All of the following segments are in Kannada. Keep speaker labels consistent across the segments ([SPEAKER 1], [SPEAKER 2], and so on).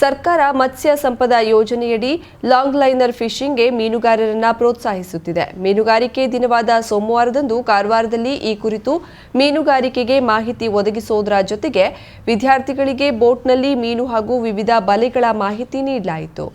[SPEAKER 1] ಸರ್ಕಾರ ಮತ್ಸ್ಯ ಸಂಪದ ಯೋಜನೆಯಡಿ ಲಾಂಗ್ ಲೈನರ್ ಫಿಶಿಂಗ್ಗೆ ಮೀನುಗಾರರನ್ನು ಪ್ರೋತ್ಸಾಹಿಸುತ್ತಿದೆ. ಮೀನುಗಾರಿಕೆ ದಿನವಾದ ಸೋಮವಾರದಂದು ಕಾರವಾರದಲ್ಲಿ ಈ ಕುರಿತು ಮೀನುಗಾರಿಕೆಗೆ ಮಾಹಿತಿ ಒದಗಿಸೋದರ ಜೊತೆಗೆ ವಿದ್ಯಾರ್ಥಿಗಳಿಗೆ ಬೋಟ್ನಲ್ಲಿ ಮೀನು ಹಾಗೂ ವಿವಿಧ ಬಲೆಗಳ ಮಾಹಿತಿ ನೀಡಲಾಯಿತು.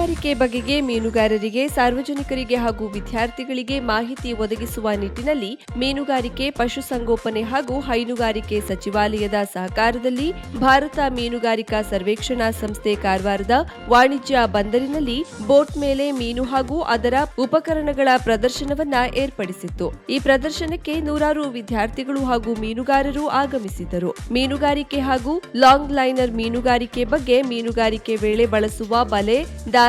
[SPEAKER 1] ಮೀನುಗಾರಿಕೆ ಬಗೆಗೆ ಮೀನುಗಾರರಿಗೆ, ಸಾರ್ವಜನಿಕರಿಗೆ ಹಾಗೂ ವಿದ್ಯಾರ್ಥಿಗಳಿಗೆ ಮಾಹಿತಿ ಒದಗಿಸುವ ನಿಟ್ಟಿನಲ್ಲಿ ಮೀನುಗಾರಿಕೆ, ಪಶುಸಂಗೋಪನೆ ಹಾಗೂ ಹೈನುಗಾರಿಕೆ ಸಚಿವಾಲಯದ ಸಹಕಾರದಲ್ಲಿ ಭಾರತ ಮೀನುಗಾರಿಕಾ ಸರ್ವೇಕ್ಷಣಾ ಸಂಸ್ಥೆ ಕಾರವಾರದ ವಾಣಿಜ್ಯ ಬಂದರಿನಲ್ಲಿ ಬೋಟ್ ಮೇಲೆ ಮೀನು ಹಾಗೂ ಅದರ ಉಪಕರಣಗಳ ಪ್ರದರ್ಶನವನ್ನ ಏರ್ಪಡಿಸಿತ್ತು. ಈ ಪ್ರದರ್ಶನಕ್ಕೆ ನೂರಾರು ವಿದ್ಯಾರ್ಥಿಗಳು ಹಾಗೂ ಮೀನುಗಾರರು ಆಗಮಿಸಿದ್ದರು. ಮೀನುಗಾರಿಕೆ ಹಾಗೂ ಲಾಂಗ್ ಲೈನರ್ ಮೀನುಗಾರಿಕೆ ಬಗ್ಗೆ ಮೀನುಗಾರಿಕೆ ವೇಳೆ ಬಳಸುವ ಬಲೆ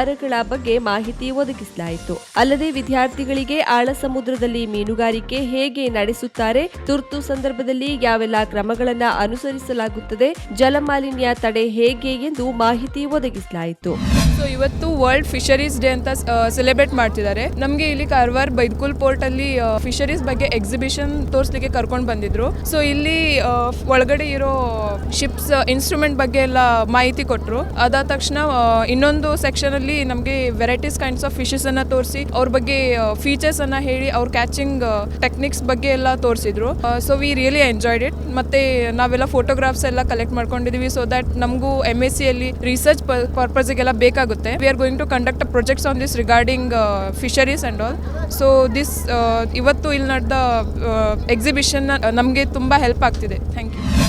[SPEAKER 1] ದಾರಗಳ ಬಗ್ಗೆ ಮಾಹಿತಿ ಒದಗಿಸಲಾಯಿತು. ಅಲ್ಲದೆ ವಿದ್ಯಾರ್ಥಿಗಳಿಗೆ ಆಳ ಸಮುದ್ರದಲ್ಲಿ ಮೀನುಗಾರಿಕೆ ಹೇಗೆ ನಡೆಸುತ್ತಾರೆ, ತುರ್ತು ಸಂದರ್ಭದಲ್ಲಿ ಯಾವೆಲ್ಲ ಕ್ರಮಗಳನ್ನು ಅನುಸರಿಸಲಾಗುತ್ತದೆ, ಜಲಮಾಲಿನ್ಯ ತಡೆ ಹೇಗೆ ಎಂದು ಮಾಹಿತಿ ಒದಗಿಸಲಾಯಿತು.
[SPEAKER 2] ಸೊ ಇವತ್ತು ವರ್ಲ್ಡ್ ಫಿಶರೀಸ್ ಡೇ ಅಂತ ಸೆಲೆಬ್ರೇಟ್ ಮಾಡ್ತಿದ್ದಾರೆ. ನಮಗೆ ಇಲ್ಲಿ ಕಾರವಾರ ಬೈದ್ಕುಲ್ ಪೋರ್ಟ್ ಅಲ್ಲಿ ಫಿಶರೀಸ್ ಬಗ್ಗೆ ಎಕ್ಸಿಬಿಷನ್ ತೋರಿಸ್ಲಿಕ್ಕೆ ಕರ್ಕೊಂಡು ಬಂದಿದ್ರು. ಸೊ ಇಲ್ಲಿ ಒಳಗಡೆ ಇರೋ ಶಿಪ್ಸ್ ಇನ್ಸ್ಟ್ರೂಮೆಂಟ್ ಬಗ್ಗೆ ಎಲ್ಲ ಮಾಹಿತಿ ಕೊಟ್ಟರು ಅದಾದ ತಕ್ಷಣ ಇನ್ನೊಂದು ಸೆಕ್ಷನ್ ಅಲ್ಲಿ ನಮಗೆ ವೆರೈಟೀಸ್ ಕೈಂಡ್ಸ್ ಆಫ್ ಫಿಶಸ್ ಅನ್ನ ತೋರಿಸಿ, ಅವ್ರ ಬಗ್ಗೆ ಫೀಚರ್ಸ್ ಅನ್ನ ಹೇಳಿ ಅವ್ರ ಕ್ಯಾಚಿಂಗ್ ಟೆಕ್ನಿಕ್ಸ್ ಬಗ್ಗೆ ಎಲ್ಲ ತೋರಿಸಿದ್ರು. So we really enjoyed it ಮತ್ತೆ ನಾವೆಲ್ಲ ಫೋಟೋಗ್ರಾಫ್ಸ್ ಎಲ್ಲ ಕಲೆಕ್ಟ್ ಮಾಡ್ಕೊಂಡಿದೀವಿ ಸೊ ದಟ್ ನಮಗೂ ಎಂ ಎಸ್ ಸಿ ಅಲ್ಲಿ ರಿಸರ್ಚ್ ಪರ್ಪಸ್ಗೆಲ್ಲ ಬೇಕಾಗುತ್ತೆ. We are going to conduct projects on this regarding fisheries and all so this ಇವತ್ತು ಇಲ್ಲಿ ನಡೆದ ಎಕ್ಸಿಬಿಷನ್ ನಮಗೆ ತುಂಬ ಹೆಲ್ಪ್ ಆಗ್ತಿದೆ. ಥ್ಯಾಂಕ್ ಯು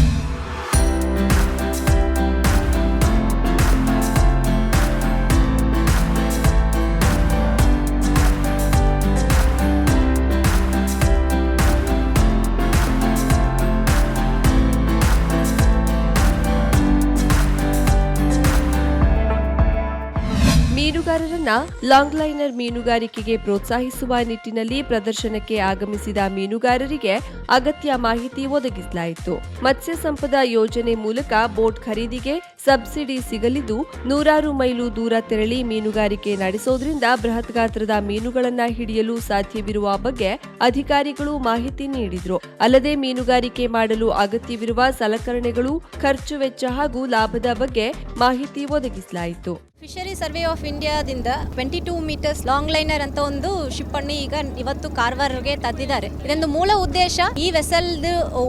[SPEAKER 1] ಮೀನುಗಾರರನ್ನ ಲಾಂಗ್ ಲೈನರ್ ಮೀನುಗಾರಿಕೆಗೆ ಪ್ರೋತ್ಸಾಹಿಸುವ ನಿಟ್ಟಿನಲ್ಲಿ ಪ್ರದರ್ಶನಕ್ಕೆ ಆಗಮಿಸಿದ ಮೀನುಗಾರರಿಗೆ ಅಗತ್ಯ ಮಾಹಿತಿ ಒದಗಿಸಲಾಯಿತು. ಮತ್ಸ್ಯ ಸಂಪದ ಯೋಜನೆ ಮೂಲಕ ಬೋಟ್ ಖರೀದಿಗೆ ಸಬ್ಸಿಡಿ ಸಿಗಲಿದ್ದು, ನೂರಾರು ಮೈಲು ದೂರ ತೆರಳಿ ಮೀನುಗಾರಿಕೆ ನಡೆಸೋದ್ರಿಂದ ಬೃಹತ್ ಗಾತ್ರದ ಮೀನುಗಳನ್ನ ಹಿಡಿಯಲು ಸಾಧ್ಯವಿರುವ ಬಗ್ಗೆ ಅಧಿಕಾರಿಗಳು ಮಾಹಿತಿ ನೀಡಿದ್ರು. ಅಲ್ಲದೆ ಮೀನುಗಾರಿಕೆ ಮಾಡಲು ಅಗತ್ಯವಿರುವ ಸಲಕರಣೆಗಳು, ಖರ್ಚು ವೆಚ್ಚ ಹಾಗೂ ಲಾಭದ ಬಗ್ಗೆ ಮಾಹಿತಿ ಒದಗಿಸಲಾಯಿತು.
[SPEAKER 3] ಫಿಶರಿ ಸರ್ವೆ ಆಫ್ ಇಂಡಿಯಾದಿಂದ twenty two meters long liner ಅಂತ ಒಂದು ಶಿಪ್ ಅನ್ನು ಈಗ ಇವತ್ತು ಕಾರವಾರ್ಗೆ ತಂದಿದ್ದಾರೆ ಇದೊಂದು ಮೂಲ ಉದ್ದೇಶ ಈ ವೆಸಲ್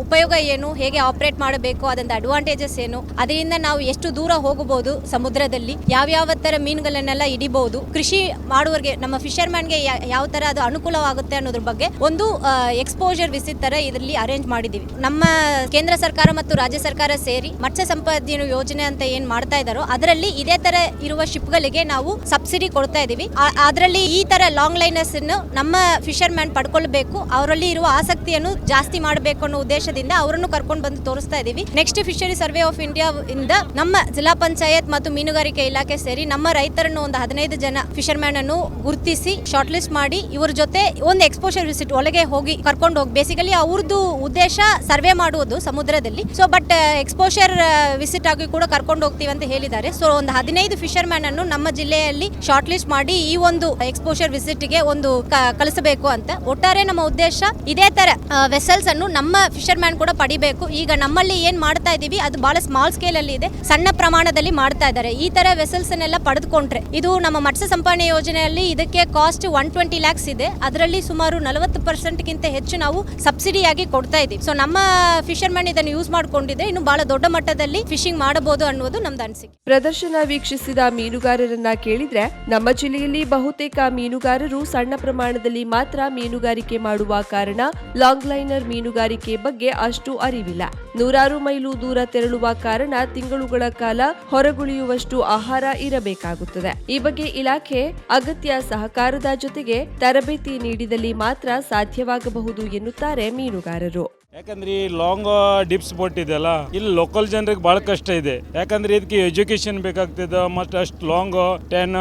[SPEAKER 3] ಉಪಯೋಗ ಏನು, ಹೇಗೆ ಆಪರೇಟ್ ಮಾಡಬೇಕು, ಅದೊಂದು ಅಡ್ವಾಂಟೇಜಸ್ ಏನು, ಅದರಿಂದ ನಾವು ಎಷ್ಟು ದೂರ ಹೋಗಬಹುದು ಸಮುದ್ರದಲ್ಲಿ ಯಾವ್ಯಾವ ತರ ಮೀನುಗಳನ್ನೆಲ್ಲ ಹಿಡಿಬಹುದು, ಕೃಷಿ ಮಾಡುವವರಿಗೆ, ನಮ್ಮ ಫಿಶರ್ಮ್ಯಾನ್ಗೆ ಯಾವ ತರ ಅದು ಅನುಕೂಲವಾಗುತ್ತೆ ಅನ್ನೋದ್ರ ಬಗ್ಗೆ ಒಂದು ಎಕ್ಸ್ಪೋಜರ್ ವಿಸಿಟ್ ತರ ಇದರಲ್ಲಿ ಅರೇಂಜ್ ಮಾಡಿದೀವಿ ನಮ್ಮ ಕೇಂದ್ರ ಸರ್ಕಾರ ಮತ್ತು ರಾಜ್ಯ ಸರ್ಕಾರ ಸೇರಿ ಮತ್ಸ್ಯ ಸಂಪತ್ತಿನ ಯೋಜನೆ ಅಂತ ಏನ್ ಮಾಡ್ತಾ ಇದ್ದಾರೋ, ಅದರಲ್ಲಿ ಇದೇ ತರ ಇರುವ ಶಿಪ್ಗಳಿಗೆ ನಾವು ಸಬ್ಸಿಡಿ ಕೊಡ್ತಾ ಇದೀವಿ ಅದರಲ್ಲಿ ಈ ತರ ಲಾಂಗ್ ಲೈನರ್ಸ್ ನಮ್ಮ ಫಿಶರ್ ಮ್ಯಾನ್ ಪಡ್ಕೊಳ್ಬೇಕು. ಅವರಲ್ಲಿ ಇರುವ ಆಸಕ್ತಿಯನ್ನು ಜಾಸ್ತಿ ಮಾಡಬೇಕು ಅನ್ನೋ ಉದ್ದೇಶದಿಂದ ಅವರನ್ನು ಕರ್ಕೊಂಡು ಬಂದು ತೋರಿಸ್ತಾ ಇದೀವಿ next fishery survey of India ಇಂದ ನಮ್ಮ ಜಿಲ್ಲಾ ಪಂಚಾಯತ್ ಮತ್ತು ಮೀನುಗಾರಿಕೆ ಇಲಾಖೆ ಸೇರಿ ನಮ್ಮ ರೈತರನ್ನು ಒಂದು ಹದಿನೈದು ಜನ ಫಿಶರ್ ಮ್ಯಾನ್ ಅನ್ನು ಗುರುತಿಸಿ ಶಾರ್ಟ್ ಲಿಸ್ಟ್ ಮಾಡಿ ಇವ್ರ ಜೊತೆ ಒಂದು ಎಕ್ಸ್ಪೋಷರ್ ವಿಸಿಟ್ ಒಳಗೆ ಹೋಗಿ ಕರ್ಕೊಂಡು ಹೋಗಿ ಬೇಸಿಕಲಿ ಅವ್ರದ್ದು ಉದ್ದೇಶ ಸರ್ವೆ ಮಾಡುವುದು ಸಮುದ್ರದಲ್ಲಿ. ಸೊ ಬಟ್ ಎಕ್ಸ್ಪೋಷರ್ ವಿಸಿಟ್ ಆಗಿ ಕೂಡ ಕರ್ಕೊಂಡು ಹೋಗ್ತೀವಿ ಅಂತ ಹೇಳಿದ್ದಾರೆ. ಸೊ ಒಂದು ಹದಿನೈದು ಫಿಶರ್ ಮ್ಯಾನ್ ಅನ್ನು ನಮ್ಮ ಜಿಲ್ಲೆಯಲ್ಲಿ ಶಾರ್ಟ್ ಲಿಸ್ಟ್ ಮಾಡಿ ಈ ಒಂದು ಎಕ್ಸ್ಪೋಷರ್ ವಿಸಿಟ್ಗೆ ಒಂದು ಕಳಿಸಬೇಕು ಅಂತ. ಒಟ್ಟಾರೆ ನಮ್ಮ ಉದ್ದೇಶ ಇದೇ ತರ ವೆಸಲ್ಸ್ ಅನ್ನು ನಮ್ಮ ಫಿಶರ್ ಮ್ಯಾನ್ ಕೂಡ ಪಡಿಬೇಕು. ಈಗ ನಮ್ಮಲ್ಲಿ ಏನ್ ಮಾಡ್ತಾ ಇದೀವಿ ಅದು ಬಹಳ ಸ್ಮಾಲ್ ಸ್ಕೇಲ್ ಅಲ್ಲಿ ಇದೆ. ಸಣ್ಣ ಪ್ರಮಾಣದಲ್ಲಿ ಮಾಡ್ತಾ ಇದ್ದಾರೆ. ಈ ತರ ವೆಸಲ್ಸ್ ಅನ್ನೆಲ್ಲ ಪಡೆದುಕೊಂಡ್ರೆ, ಇದು ನಮ್ಮ ಮತ್ಸ್ಯ ಸಂಪಾದನೆ ಯೋಜನೆಯಲ್ಲಿ ಇದಕ್ಕೆ ಕಾಸ್ಟ್ ಒನ್ ಟ್ವೆಂಟಿ ಲ್ಯಾಕ್ಸ್ ಇದೆ. ಅದರಲ್ಲಿ ಸುಮಾರು ನಲವತ್ತು ಪರ್ಸೆಂಟ್ ಗಿಂತ ಹೆಚ್ಚು ನಾವು ಸಬ್ಸಿಡಿಯಾಗಿ ಕೊಡ್ತಾ ಇದೀವಿ ಸೊ ನಮ್ಮ ಫಿಶರ್ ಮ್ಯಾನ್ ಇದನ್ನು ಯೂಸ್ ಮಾಡ್ಕೊಂಡಿದ್ರೆ ಇನ್ನು ಬಹಳ ದೊಡ್ಡ ಮಟ್ಟದಲ್ಲಿ ಫಿಶಿಂಗ್ ಮಾಡಬಹುದು ಅನ್ನೋದು ನಮ್ದು ಅನಿಸಿಕೆ.
[SPEAKER 1] ಪ್ರದರ್ಶನ ವೀಕ್ಷಿಸಿದ ಮೀನುಗಾರರನ್ನ ಕೇಳಿದ್ರೆ, ನಮ್ಮ ಜಿಲ್ಲೆಯಲ್ಲಿ ಬಹುತೇಕ ಮೀನುಗಾರರು ಸಣ್ಣ ಪ್ರಮಾಣದಲ್ಲಿ ಮಾತ್ರ ಮೀನುಗಾರಿಕೆ ಮಾಡುವ ಕಾರಣ ಲಾಂಗ್ ಲೈನರ್ ಮೀನುಗಾರಿಕೆ ಬಗ್ಗೆ ಅಷ್ಟು ಅರಿವಿಲ್ಲ. ನೂರಾರು ಮೈಲು ದೂರ ತೆರಳುವ ಕಾರಣ ತಿಂಗಳುಗಳ ಕಾಲ ಹೊರಗುಳಿಯುವಷ್ಟು ಆಹಾರ ಇರಬೇಕಾಗುತ್ತದೆ. ಈ ಬಗ್ಗೆ ಇಲಾಖೆ ಅಗತ್ಯ ಸಹಕಾರದ ಜೊತೆಗೆ ತರಬೇತಿ ನೀಡಿದಲ್ಲಿ ಮಾತ್ರ ಸಾಧ್ಯವಾಗಬಹುದು ಎನ್ನುತ್ತಾರೆ ಮೀನುಗಾರರು.
[SPEAKER 4] ಯಾಕಂದ್ರೆ ಈ ಲಾಂಗ್ ಡಿಪ್ಸ್ ಬೋಟ್ ಇದೆಯಲ್ಲ ಇಲ್ಲಿ ಲೋಕಲ್ ಜನರಿಗೆ ಬಹಳ ಕಷ್ಟ ಇದೆ. ಯಾಕಂದ್ರೆ ಇದಕ್ಕೆ ಎಜುಕೇಶನ್ ಬೇಕಾಗ್ತದೆ, ಮತ್ತೆ ಅಷ್ಟು ಲಾಂಗ್ ಟೆನ್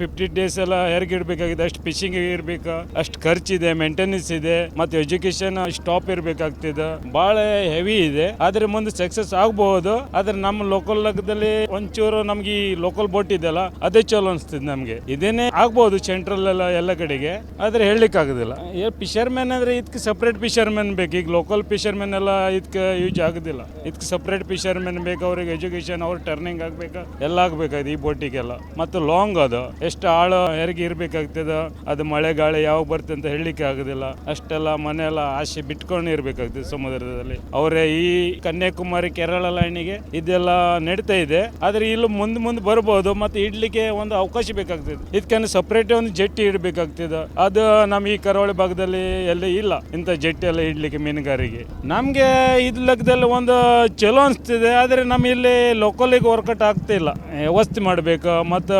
[SPEAKER 4] ಫಿಫ್ಟಿ ಡೇಸ್ ಎಲ್ಲ ಹೇರ್ಗೆ ಇಡಬೇಕಾಗಿದೆ, ಅಷ್ಟು ಫಿಶಿಂಗ್ ಇರ್ಬೇಕು, ಅಷ್ಟು ಖರ್ಚಿದೆ ಮೇಂಟೆನೆನ್ಸ್ ಇದೆ, ಮತ್ತೆ ಎಜುಕೇಶನ್ ಸ್ಟಾಪ್ ಇರಬೇಕಾಗ್ತದೆ. ಬಹಳ ಹೆವಿ ಇದೆ. ಆದ್ರೆ ಮುಂದೆ ಸಕ್ಸಸ್ ಆಗಬಹುದು ಆದ್ರೆ ನಮ್ಮ ಲೋಕಲ್ ಲೆಕ್ಕದಲ್ಲಿ ಒಂಚೂರು ನಮ್ಗೆ ಈ ಲೋಕಲ್ ಬೋಟ್ ಇದೆಯಲ್ಲ, ಅದೇ ಚಲೋ ಅನಿಸ್ತದೆ ನಮ್ಗೆ. ಇದೇನೆ ಆಗ್ಬಹುದು ಸೆಂಟ್ರಲ್ ಎಲ್ಲ ಎಲ್ಲ ಕಡೆಗೆ, ಆದ್ರೆ ಹೇಳಲಿಕ್ಕೆ ಆಗುದಿಲ್ಲ ಫಿಶರ್ಮೆನ್ ಅಂದ್ರೆ ಇದಕ್ಕೆ ಸಪ್ರೇಟ್ ಫಿಶರ್ಮೆನ್ ಬೇಕು, ಈಗ ಲೋಕಲ್ ಫಿಶರ್ಮೆನ್ ಎಲ್ಲ ಇದಕ್ಕೆ ಯೂಸ್ ಆಗೋದಿಲ್ಲ. ಇದಕ್ಕೆ ಸಪ್ರೇಟ್ ಫಿಶರ್ಮೆನ್ ಬೇಕು, ಅವ್ರಿಗೆ ಎಜುಕೇಶನ್ ಅವ್ರ ಟರ್ನಿಂಗ್ ಆಗ್ಬೇಕು? ಎಲ್ಲ ಆಗ್ಬೇಕಾಗಿದೆ ಈ ಬೋಟಿಗೆಲ್ಲ. ಮತ್ತು ಲಾಂಗ್ ಅದು. ಎಷ್ಟು ಆಳ ಹೆರಿಗೆ ಇರಬೇಕಾಗ್ತದೆ? ಅದು ಮಳೆ, ಗಾಳಿ ಯಾವಾಗ ಬರ್ತದೆ ಅಂತ ಹೇಳಲಿಕ್ಕೆ ಆಗೋದಿಲ್ಲ. ಅಷ್ಟೆಲ್ಲ ಮನೆ ಎಲ್ಲ ಆಸೆ ಬಿಟ್ಕೊಂಡು ಇರಬೇಕಾಗ್ತದೆ ಸಮುದ್ರದಲ್ಲಿ. ಅವರೇ ಈ ಕನ್ಯಾಕುಮಾರಿ, ಕೇರಳ ಲೈನಿಗೆ ಇದೆಲ್ಲ ನಡೀತಾ ಇದೆ. ಆದರೆ ಇಲ್ಲಿ ಮುಂದೆ ಮುಂದೆ ಬರ್ಬೋದು, ಮತ್ತು ಇಡ್ಲಿಕ್ಕೆ ಒಂದು ಅವಕಾಶ ಬೇಕಾಗ್ತದೆ. ಇದಕ್ಕೆ ಸಪ್ರೇಟ್ ಒಂದು ಜೆಟ್ಟಿ ಇಡಬೇಕಾಗ್ತದೆ. ಅದು ನಮ್ಮ ಈ ಕರಾವಳಿ ಭಾಗದಲ್ಲಿ ಎಲ್ಲ ಇಲ್ಲ. ಇಂಥ ಜಟ್ಟಿ ಎಲ್ಲ ಇಡ್ಲಿಕ್ಕೆ ಮೀನುಗಾರಿಗೆ. ನಮಗೆ ಇದ್ ಲೆಕ್ಕದಲ್ಲಿ ಒಂದು ಚಲೋ ಅನಿಸ್ತಿದೆ, ಆದರೆ ನಮ್ಮ ಇಲ್ಲಿ ಲೋಕಲಿಗೆ ವರ್ಕೌಟ್ ಆಗ್ತಿಲ್ಲ ವ್ಯವಸ್ಥೆ ಮಾಡಬೇಕು, ಮತ್ತು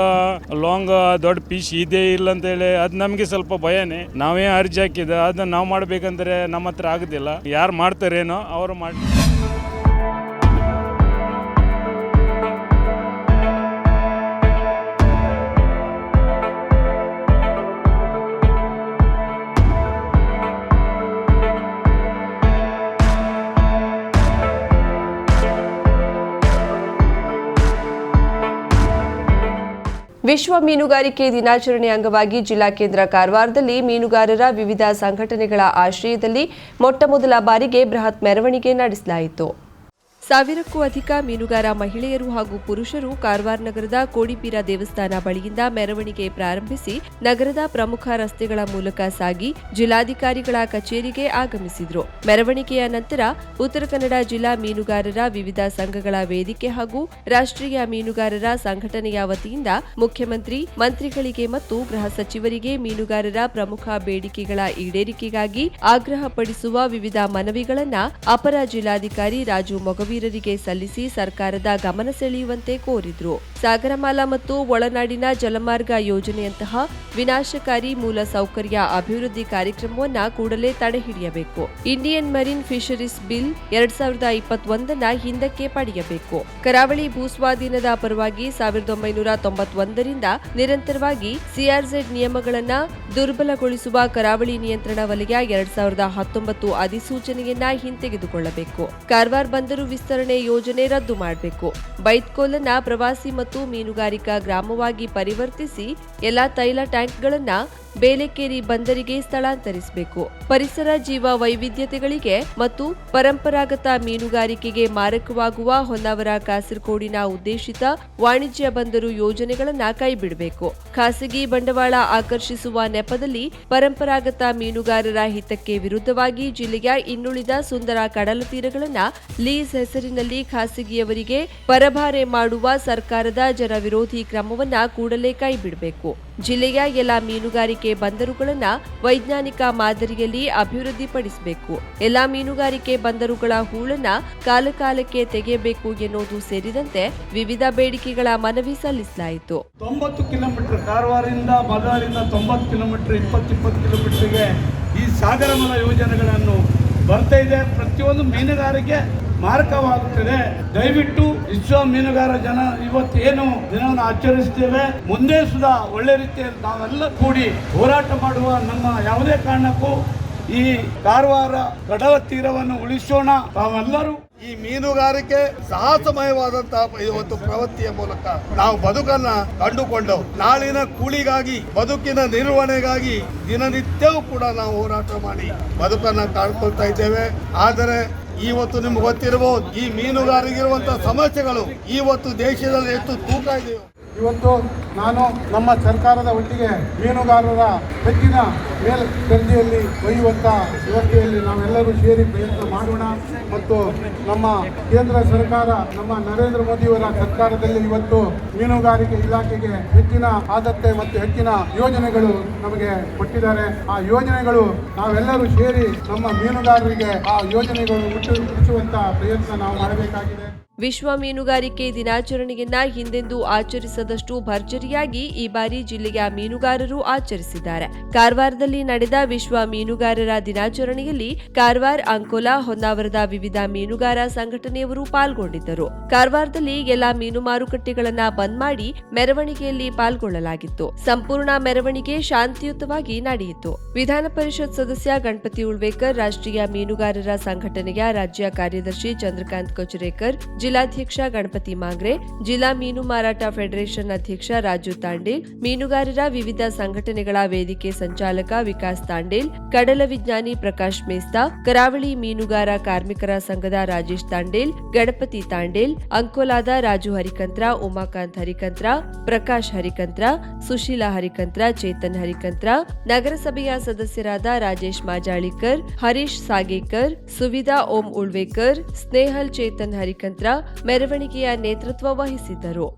[SPEAKER 4] ಲಾಂಗ್ ದೊಡ್ಡ ಪೀಸ್ ಇದೆ ಇಲ್ಲ ಅಂತೇಳಿ ಅದು ನಮಗೆ ಸ್ವಲ್ಪ ಭಯನೇ. ನಾವೇ ಅರ್ಜಿ ಹಾಕಿದ ಅದನ್ನ ನಾವು ಮಾಡ್ಬೇಕಂದ್ರೆ ನಮ್ಮ ಹತ್ರ ಆಗೋದಿಲ್ಲ. ಯಾರು ಮಾಡ್ತಾರೇನೋ ಅವರು ಮಾಡಿ
[SPEAKER 1] ವಿಶ್ವ ಮೀನುಗಾರಿಕೆ ದಿನಾಚರಣೆ ಅಂಗವಾಗಿ ಜಿಲ್ಲಾ ಕೇಂದ್ರ ಕಾರವಾರದಲ್ಲಿ ಮೀನುಗಾರರ ವಿವಿಧ ಸಂಘಟನೆಗಳ ಆಶ್ರಯದಲ್ಲಿ ಮೊಟ್ಟಮೊದಲ ಬಾರಿಗೆ ಬೃಹತ್ ಮೆರವಣಿಗೆ ನಡೆಸಲಾಯಿತು. ಸಾವಿರಕ್ಕೂ ಅಧಿಕ ಮೀನುಗಾರ ಮಹಿಳೆಯರು ಹಾಗೂ ಪುರುಷರು ಕಾರವಾರ ನಗರದ ಕೋಡಿಪೀರ ದೇವಸ್ಥಾನ ಬಳಿಯಿಂದ ಮೆರವಣಿಗೆ ಪ್ರಾರಂಭಿಸಿ ನಗರದ ಪ್ರಮುಖ ರಸ್ತೆಗಳ ಮೂಲಕ ಸಾಗಿ ಜಿಲ್ಲಾಧಿಕಾರಿಗಳ ಕಚೇರಿಗೆ ಆಗಮಿಸಿದರು. ಮೆರವಣಿಗೆಯ ನಂತರ ಉತ್ತರ ಕನ್ನಡ ಜಿಲ್ಲಾ ಮೀನುಗಾರರ ವಿವಿಧ ಸಂಘಗಳ ವೇದಿಕೆ ಹಾಗೂ ರಾಷ್ಟ್ರೀಯ ಮೀನುಗಾರರ ಸಂಘಟನೆಯ ವತಿಯಿಂದ ಮುಖ್ಯಮಂತ್ರಿ, ಮಂತ್ರಿಗಳಿಗೆ ಮತ್ತು ಗೃಹ ಸಚಿವರಿಗೆ ಮೀನುಗಾರರ ಪ್ರಮುಖ ಬೇಡಿಕೆಗಳ ಈಡೇರಿಕೆಗಾಗಿ ಆಗ್ರಹಪಡಿಸುವ ವಿವಿಧ ಮನವಿಗಳನ್ನು ಅಪರ ಜಿಲ್ಲಾಧಿಕಾರಿ ರಾಜು ಮೊಗವೀರರಿಗೆ ಸಲ್ಲಿಸಿ ಸರ್ಕಾರದ ಗಮನ ಸೆಳೆಯುವಂತೆ ಕೋರಿದ್ರು. ಸಾಗರಮಾಲಾ ಮತ್ತು ಒಳನಾಡಿನ ಜಲಮಾರ್ಗ ಯೋಜನೆಯಂತಹ ವಿನಾಶಕಾರಿ ಮೂಲ ಸೌಕರ್ಯ ಅಭಿವೃದ್ಧಿ ಕಾರ್ಯಕ್ರಮವನ್ನು ಕೂಡಲೇ ತಡೆಹಿಡಿಯಬೇಕು ಇಂಡಿಯನ್ ಮರೀನ್ ಫಿಷರೀಸ್ ಬಿಲ್ ಎರಡ್ ಸಾವಿರದ ಇಪ್ಪತ್ತೊಂದನ್ನ ಹಿಂದಕ್ಕೆ ಪಡೆಯಬೇಕು. ಕರಾವಳಿ ಭೂಸ್ವಾಧೀನದ ಪರವಾಗಿ ಸಾವಿರದ ಒಂಬೈನೂರ ತೊಂಬತ್ತೊಂದರಿಂದ ನಿರಂತರವಾಗಿ ಸಿಆರ್ಜೆಡ್ ನಿಯಮಗಳನ್ನು ದುರ್ಬಲಗೊಳಿಸುವ ಕರಾವಳಿ ನಿಯಂತ್ರಣ ವಲಯ ಎರಡ್ ಸಾವಿರದ ಹತ್ತೊಂಬತ್ತು ಅಧಿಸೂಚನೆಯನ್ನ ಹಿಂತೆಗೆದುಕೊಳ್ಳಬೇಕು. ಕಾರವಾರ ಬಂದರು ವಿಸ್ತರಣೆ ಯೋಜನೆ ರದ್ದು ಮಾಡಬೇಕು. ಬೈತ್ಕೋಲನ್ನ ಪ್ರವಾಸಿ ಮತ್ತು ಮೀನುಗಾರಿಕಾ ಗ್ರಾಮವಾಗಿ ಪರಿವರ್ತಿಸಿ ಎಲ್ಲಾ ತೈಲ ಟ್ಯಾಂಕ್ಗಳನ್ನ ಬೇಲೆಕೇರಿ ಬಂದರಿಗೆ ಸ್ಥಳಾಂತರಿಸಬೇಕು. ಪರಿಸರ ಜೀವ ವೈವಿಧ್ಯತೆಗಳಿಗೆ ಮತ್ತು ಪರಂಪರಾಗತ ಮೀನುಗಾರಿಕೆಗೆ ಮಾರಕವಾಗುವ ಹೊನ್ನಾವರ ಕಾಸರಗೋಡಿನ ಉದ್ದೇಶಿತ ವಾಣಿಜ್ಯ ಬಂದರು ಯೋಜನೆಗಳನ್ನು ಕೈಬಿಡಬೇಕು. ಖಾಸಗಿ ಬಂಡವಾಳ ಆಕರ್ಷಿಸುವ ನೆಪದಲ್ಲಿ ಪರಂಪರಾಗತ ಮೀನುಗಾರರ ಹಿತಕ್ಕೆ ವಿರುದ್ಧವಾಗಿ ಜಿಲ್ಲೆಯ ಇನ್ನುಳಿದ ಸುಂದರ ಕಡಲ ತೀರಗಳನ್ನು ಲೀಸ್ ಹೆಸರಿನಲ್ಲಿ ಖಾಸಗಿಯವರಿಗೆ ಪರಭಾರೆ ಮಾಡುವ ಸರ್ಕಾರದ ಜನವಿರೋಧಿ ಕ್ರಮವನ್ನು ಕೂಡಲೇ ಕೈಬಿಡಬೇಕು. ಜಿಲ್ಲೆಯ ಎಲ್ಲ ಮೀನುಗಾರಿಕೆ ಬಂದರುಗಳನ್ನು ವೈಜ್ಞಾನಿಕ ಮಾದರಿಯಲ್ಲಿ ಅಭಿವೃದ್ಧಿಪಡಿಸಬೇಕು. ಎಲ್ಲ ಮೀನುಗಾರಿಕೆ ಬಂದರುಗಳ ಹೂಳನ್ನ ಕಾಲಕಾಲಕ್ಕೆ ತೆಗೆಯಬೇಕು ಎನ್ನುವುದು ಸೇರಿದಂತೆ ವಿವಿಧ ಬೇಡಿಕೆಗಳ ಮನವಿ ಸಲ್ಲಿಸಲಾಯಿತು.
[SPEAKER 5] ತೊಂಬತ್ತು ಕಿಲೋಮೀಟರ್ ಕಾರವಾರದಿಂದ ಬಾದಾರಿಂದ ತೊಂಬತ್ತು ಕಿಲೋಮೀಟರ್ ಇಪ್ಪತ್ತು ಇಪ್ಪತ್ತು ಕಿಲೋಮೀಟರ್ಗೆ ಈ ಸಾಗರಮಲ ಯೋಜನೆಗಳನ್ನು ಬರ್ತಾ ಇದೆ. ಪ್ರತಿಯೊಂದು ಮೀನುಗಾರಿಕೆ ಮಾರಕವಾಗುತ್ತದೆ. ದಯವಿಟ್ಟು ವಿಶ್ವ ಮೀನುಗಾರ ಜನ ಇವತ್ತೇನು ದಿನವನ್ನು ಆಚರಿಸ್ತೇವೆ ಮುಂದೆ ಸುಧಾ ಒಳ್ಳೆ ರೀತಿಯಲ್ಲಿ ನಾವೆಲ್ಲ ಕೂಡಿ ಹೋರಾಟ ಮಾಡುವ ನಮ್ಮ ಯಾವುದೇ ಕಾರಣಕ್ಕೂ ಈ ಕಾರವಾರ ಕಡಲ ತೀರವನ್ನು ಉಳಿಸೋಣ. ತಾವೆಲ್ಲರೂ
[SPEAKER 6] ಈ ಮೀನುಗಾರಿಕೆ ಸಾಹಸಮಯವಾದಂತಹ ಇವತ್ತು ಪ್ರವೃತ್ತಿಯ ಮೂಲಕ ನಾವು ಬದುಕನ್ನ ಕಂಡುಕೊಂಡವು. ನಾಳಿನ ಕೂಳಿಗಾಗಿ, ಬದುಕಿನ ನಿರ್ವಹಣೆಗಾಗಿ ದಿನನಿತ್ಯವೂ ಕೂಡ ನಾವು ಹೋರಾಟ ಮಾಡಿ ಬದುಕನ್ನ ಕಾಣ್ಕೊಳ್ತಾ ಇದ್ದೇವೆ. ಆದರೆ ಇವತ್ತು ನಿಮ್ಗೆ ಗೊತ್ತಿರಬಹುದು ಈ ಮೀನುಗಾರಿಗಿರುವಂತಹ ಸಮಸ್ಯೆಗಳು ಇವತ್ತು ದೇಶದಲ್ಲಿ ಎಷ್ಟು ತೂಕ ಇದೆಯೋ
[SPEAKER 7] ಇವತ್ತು ನಾನು ನಮ್ಮ ಸರ್ಕಾರದ ಒಟ್ಟಿಗೆ ಮೀನುಗಾರರ ಹೆಚ್ಚಿನ ಮೇಲ್ ದರ್ಜೆಯಲ್ಲಿ ಒಯ್ಯುವಂಥ ವ್ಯವಸ್ಥೆಯಲ್ಲಿ ನಾವೆಲ್ಲರೂ ಸೇರಿ ಪ್ರಯತ್ನ ಮಾಡೋಣ. ಮತ್ತು ನಮ್ಮ ಕೇಂದ್ರ ಸರ್ಕಾರ, ನಮ್ಮ ನರೇಂದ್ರ ಮೋದಿಯವರ ಸರ್ಕಾರದಲ್ಲಿ ಇವತ್ತು ಮೀನುಗಾರಿಕೆ ಇಲಾಖೆಗೆ ಹೆಚ್ಚಿನ ಆದ್ಯತೆ ಮತ್ತು ಹೆಚ್ಚಿನ ಯೋಜನೆಗಳು ನಮಗೆ ಕೊಟ್ಟಿದ್ದಾರೆ. ಆ ಯೋಜನೆಗಳು ನಾವೆಲ್ಲರೂ ಸೇರಿ ನಮ್ಮ ಮೀನುಗಾರರಿಗೆ ಆ ಯೋಜನೆಗಳು ಮುಟ್ಟು ಮುಚ್ಚುವಂತಹ ಪ್ರಯತ್ನ ನಾವು ಮಾಡಬೇಕಾಗಿದೆ.
[SPEAKER 1] ವಿಶ್ವ ಮೀನುಗಾರಿಕೆ ದಿನಾಚರಣೆಯನ್ನ ಹಿಂದೆಂದೂ ಆಚರಿಸದಷ್ಟು ಭರ್ಜರಿಯಾಗಿ ಈ ಬಾರಿ ಜಿಲ್ಲೆಯ ಮೀನುಗಾರರು ಆಚರಿಸಿದ್ದಾರೆ. ಕಾರವಾರದಲ್ಲಿ ನಡೆದ ವಿಶ್ವ ಮೀನುಗಾರರ ದಿನಾಚರಣೆಯಲ್ಲಿ ಕಾರವಾರ, ಅಂಕೋಲಾ ಹೊನ್ನಾವರದ ವಿವಿಧ ಮೀನುಗಾರ ಸಂಘಟನೆಯವರು ಪಾಲ್ಗೊಂಡಿದ್ದರು. ಕಾರವಾರದಲ್ಲಿ ಎಲ್ಲಾ ಮೀನು ಮಾರುಕಟ್ಟೆಗಳನ್ನ ಬಂದ್ ಮಾಡಿ ಮೆರವಣಿಗೆಯಲ್ಲಿ ಪಾಲ್ಗೊಳ್ಳಲಾಗಿತ್ತು. ಸಂಪೂರ್ಣ ಮೆರವಣಿಗೆ ಶಾಂತಿಯುತವಾಗಿ ನಡೆಯಿತು. ವಿಧಾನ ಪರಿಷತ್ ಸದಸ್ಯ ಗಣಪತಿ ಉಳ್ವೇಕರ್, ರಾಷ್ಟ್ರೀಯ ಮೀನುಗಾರರ ಸಂಘಟನೆಯ ರಾಜ್ಯ ಕಾರ್ಯದರ್ಶಿ ಚಂದ್ರಕಾಂತ್ ಕೊಚರೇಕರ್ ಜಿಲ್ಲಾಧ್ಯಕ್ಷ ಗಣಪತಿ ಮಾಂಗ್ರೆ, ಜಿಲ್ಲಾ ಮೀನು ಮಾರಾಟ ಫೆಡರೇಷನ್ ಅಧ್ಯಕ್ಷ ರಾಜು ತಾಂಡೇಲ್, ಮೀನುಗಾರರ ವಿವಿಧ ಸಂಘಟನೆಗಳ ವೇದಿಕೆ ಸಂಚಾಲಕ ವಿಕಾಸ್ ತಾಂಡೇಲ್, ಕಡಲ ವಿಜ್ಞಾನಿ ಪ್ರಕಾಶ್ ಮೇಸ್ತಾ, ಕರಾವಳಿ ಮೀನುಗಾರ ಕಾರ್ಮಿಕರ ಸಂಘದ ರಾಜೇಶ್ ತಾಂಡೇಲ್, ಗಣಪತಿ ತಾಂಡೇಲ್, ಅಂಕೋಲಾದ ರಾಜು ಹರಿಕಂತ್ರ, ಉಮಾಕಾಂತ್ ಹರಿಕಂತ್ರ, ಪ್ರಕಾಶ್ ಹರಿಕಂತ್ರ, ಸುಶೀಲಾ ಹರಿಕಂತ್ರ, ಚೇತನ್ ಹರಿಕಂತ್ರ, ನಗರಸಭೆಯ ಸದಸ್ಯರಾದ ರಾಜೇಶ್ ಮಾಜಾಳಿಕರ್, ಹರೀಶ್ ಸಾಗೇಕರ್, ಸುವಿಧಾ ಓಂ ಉಳ್ವೇಕರ್, ಸ್ನೇಹಲ್ ಚೇತನ್ ಹರಿಕಂತ್ರ ಮೆರವಣಿಗೆಯ ನೇತೃತ್ವ ವಹಿಸಿದ್ದರು.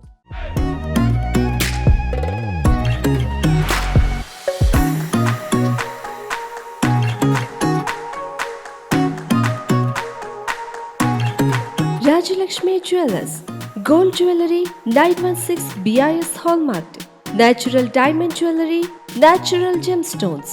[SPEAKER 1] Rajalakshmi jewellers gold jewellery nine one six BIS hallmark natural diamond jewellery natural gemstones